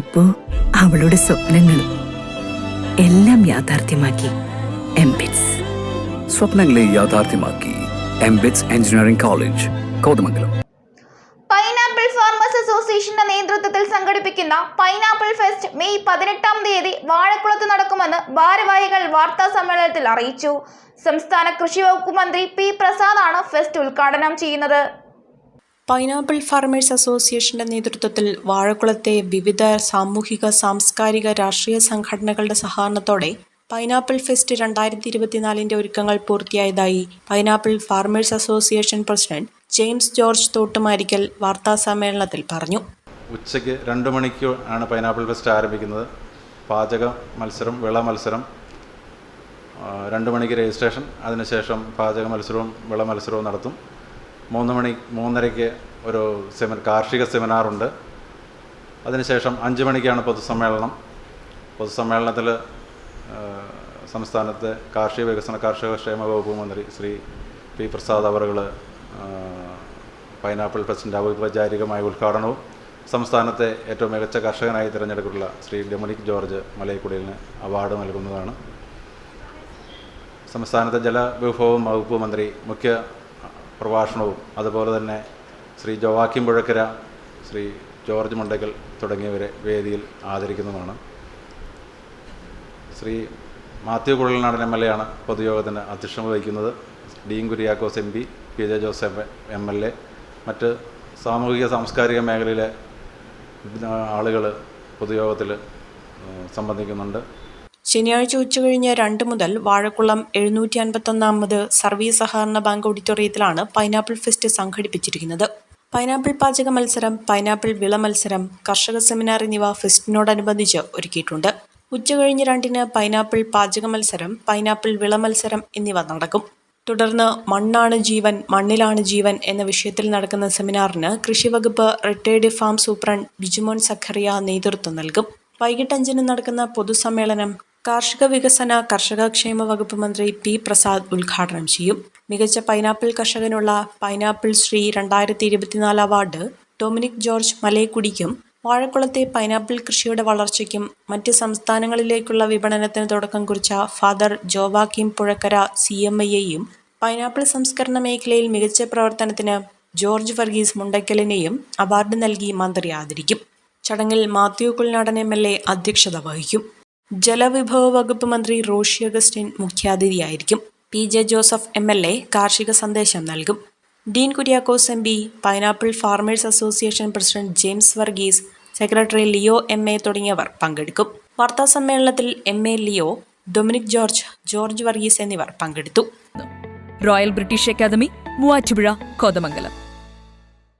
ഇപ്പോ അവളുടെ സ്വപ്നങ്ങളും എല്ലാം യാഥാർത്ഥ്യമാക്കി എംബിറ്റ്സ് സ്വപ്നങ്ങളെ യാഥാർത്ഥ്യമാക്കി MBITS engineering college Kothamangalam. Pineapple farmers അസോസിയേഷന്റെ നേതൃത്വത്തിൽ സംഘടിപ്പിക്കുന്ന പൈനാപ്പിൾ ഫെസ്റ്റ് മെയ് പതിനെട്ടാം തീയതി വാഴക്കുളത്ത് നടക്കുമെന്ന് ഭാരവാഹികൾ വാർത്താ സമ്മേളനത്തിൽ അറിയിച്ചു. സംസ്ഥാന കൃഷി വകുപ്പ് മന്ത്രി പി പ്രസാദാണ് ഫെസ്റ്റ് ഉദ്ഘാടനം ചെയ്യുന്നത്. പൈനാപ്പിൾ ഫാർമേഴ്സ് അസോസിയേഷന്റെ നേതൃത്വത്തിൽ വാഴക്കുളത്തെ വിവിധ സാമൂഹിക സാംസ്കാരിക രാഷ്ട്രീയ സംഘടനകളുടെ സഹകരണത്തോടെ പൈനാപ്പിൾ ഫെസ്റ്റ് രണ്ടായിരത്തി ഇരുപത്തിനാലിന്റെ ഒരുക്കങ്ങൾ പൂർത്തിയായതായി pineapple farmers association president James George Thottumarickal വാർത്താ സമ്മേളനത്തിൽ പറഞ്ഞു. ഉച്ചയ്ക്ക് രണ്ട് മണിക്ക് ആണ് പൈനാപ്പിൾ ഫെസ്റ്റ് ആരംഭിക്കുന്നത്. പാചക മത്സരം വിള മത്സരം രണ്ടു മണിക്ക് രജിസ്ട്രേഷൻ അതിനുശേഷം പാചക മത്സരവും വിള മത്സരവും നടത്തും. മൂന്ന് മണി മൂന്നരയ്ക്ക് ഒരു സെമിന കാർഷിക സെമിനാറുണ്ട്. അതിനുശേഷം അഞ്ച് മണിക്കാണ് പൊതുസമ്മേളനം. പൊതുസമ്മേളനത്തിൽ സംസ്ഥാനത്തെ കാർഷിക വികസന കാർഷിക ക്ഷേമ വകുപ്പ് മന്ത്രി ശ്രീ പി പ്രസാദ് അവറുകൾ പൈനാപ്പിൾ ഫെസ്റ്റിന്റെ ഔപചാരികമായ ഉദ്ഘാടനവും സംസ്ഥാനത്തെ ഏറ്റവും മികച്ച കർഷകനായി തിരഞ്ഞെടുക്കുള്ള ശ്രീ ഡൊമിനിക് ജോർജ് മലയക്കുടിലിന് അവാർഡ് നൽകുന്നതാണ്. സംസ്ഥാനത്തെ ജലവിഭവം വകുപ്പ് മന്ത്രി മുഖ്യ പ്രഭാഷണവും അതുപോലെ തന്നെ ശ്രീ ജോവാക്കിം പുഴക്കര ശ്രീ ജോർജ് മുണ്ടക്കൽ തുടങ്ങിയവരെ വേദിയിൽ ആദരിക്കുന്നതാണ്. Shri Mathew Kuzhalnadan M L A ആണ് പൊതുയോഗത്തിന് അധ്യക്ഷത വഹിക്കുന്നത്. Dean Kuriakose M P P J Joseph M L A. മറ്റ് സാമൂഹിക സാംസ്കാരിക മേഖലയിലെ ആളുകൾ പൊതുയോഗത്തിൽ സംബന്ധിക്കുന്നുണ്ട്. ശനിയാഴ്ച ഉച്ചകഴിഞ്ഞ് രണ്ട് മുതൽ വാഴക്കുളം എഴുന്നൂറ്റി അൻപത്തൊന്നാമത് സർവീസ് സഹകരണ ബാങ്ക് ഓഡിറ്റോറിയത്തിലാണ് പൈനാപ്പിൾ ഫെസ്റ്റ് സംഘടിപ്പിച്ചിരിക്കുന്നത്. പൈനാപ്പിൾ പാചക മത്സരം പൈനാപ്പിൾ വിള മത്സരം കർഷക സെമിനാർ എന്നിവ ഫെസ്റ്റിനോടനുബന്ധിച്ച് ഒരുക്കിയിട്ടുണ്ട്. ഉച്ചകഴിഞ്ഞ് രണ്ടിന് പൈനാപ്പിൾ പാചക മത്സരം പൈനാപ്പിൾ വിള മത്സരം എന്നിവ നടക്കും. തുടർന്ന് മണ്ണാണ് ജീവൻ മണ്ണിലാണ് ജീവൻ എന്ന വിഷയത്തിൽ നടക്കുന്ന സെമിനാറിന് കൃഷിവകുപ്പ് retired farm superintendent Bijumon Zacharia നേതൃത്വം നൽകും. വൈകിട്ട് അഞ്ചിന് നടക്കുന്ന പൊതുസമ്മേളനം കാർഷിക വികസന കർഷക ക്ഷേമ വകുപ്പ് മന്ത്രി പി പ്രസാദ് ഉദ്ഘാടനം ചെയ്യും. മികച്ച പൈനാപ്പിൾ കർഷകനുള്ള പൈനാപ്പിൾ ശ്രീ രണ്ടായിരത്തി ഇരുപത്തിനാല് അവാർഡ് ഡൊമിനിക് ജോർജ് മലയക്കുടിക്കും വാഴക്കുളത്തെ പൈനാപ്പിൾ കൃഷിയുടെ വളർച്ചയ്ക്കും മറ്റ് സംസ്ഥാനങ്ങളിലേക്കുള്ള വിപണനത്തിന് തുടക്കം കുറിച്ച father Joachim Puzhakkara C M ഐയെയും pineapple സംസ്കരണ മേഖലയിൽ മികച്ച പ്രവർത്തനത്തിന് ജോർജ് വർഗീസ് മുണ്ടയ്ക്കലിനെയും അവാർഡ് നൽകി മന്ത്രി ആദരിക്കും. ചടങ്ങിൽ Mathew Kuzhalnadan M L A അധ്യക്ഷത വഹിക്കും. ജലവിഭവ വകുപ്പ് മന്ത്രി Roshy Augustine മുഖ്യാതിഥിയായിരിക്കും. P J Joseph M L A കാർഷിക സന്ദേശം നൽകും. Dean Kuriakose M P pineapple farmers association president James Varghese secretary Leo M A തുടങ്ങിയവർ പങ്കെടുക്കും. വാർത്താ സമ്മേളനത്തിൽ M A Leo Dominic George George Varghese എന്നിവർ പങ്കെടുത്തു. Royal British academy Muvattupuzha Kothamangalam.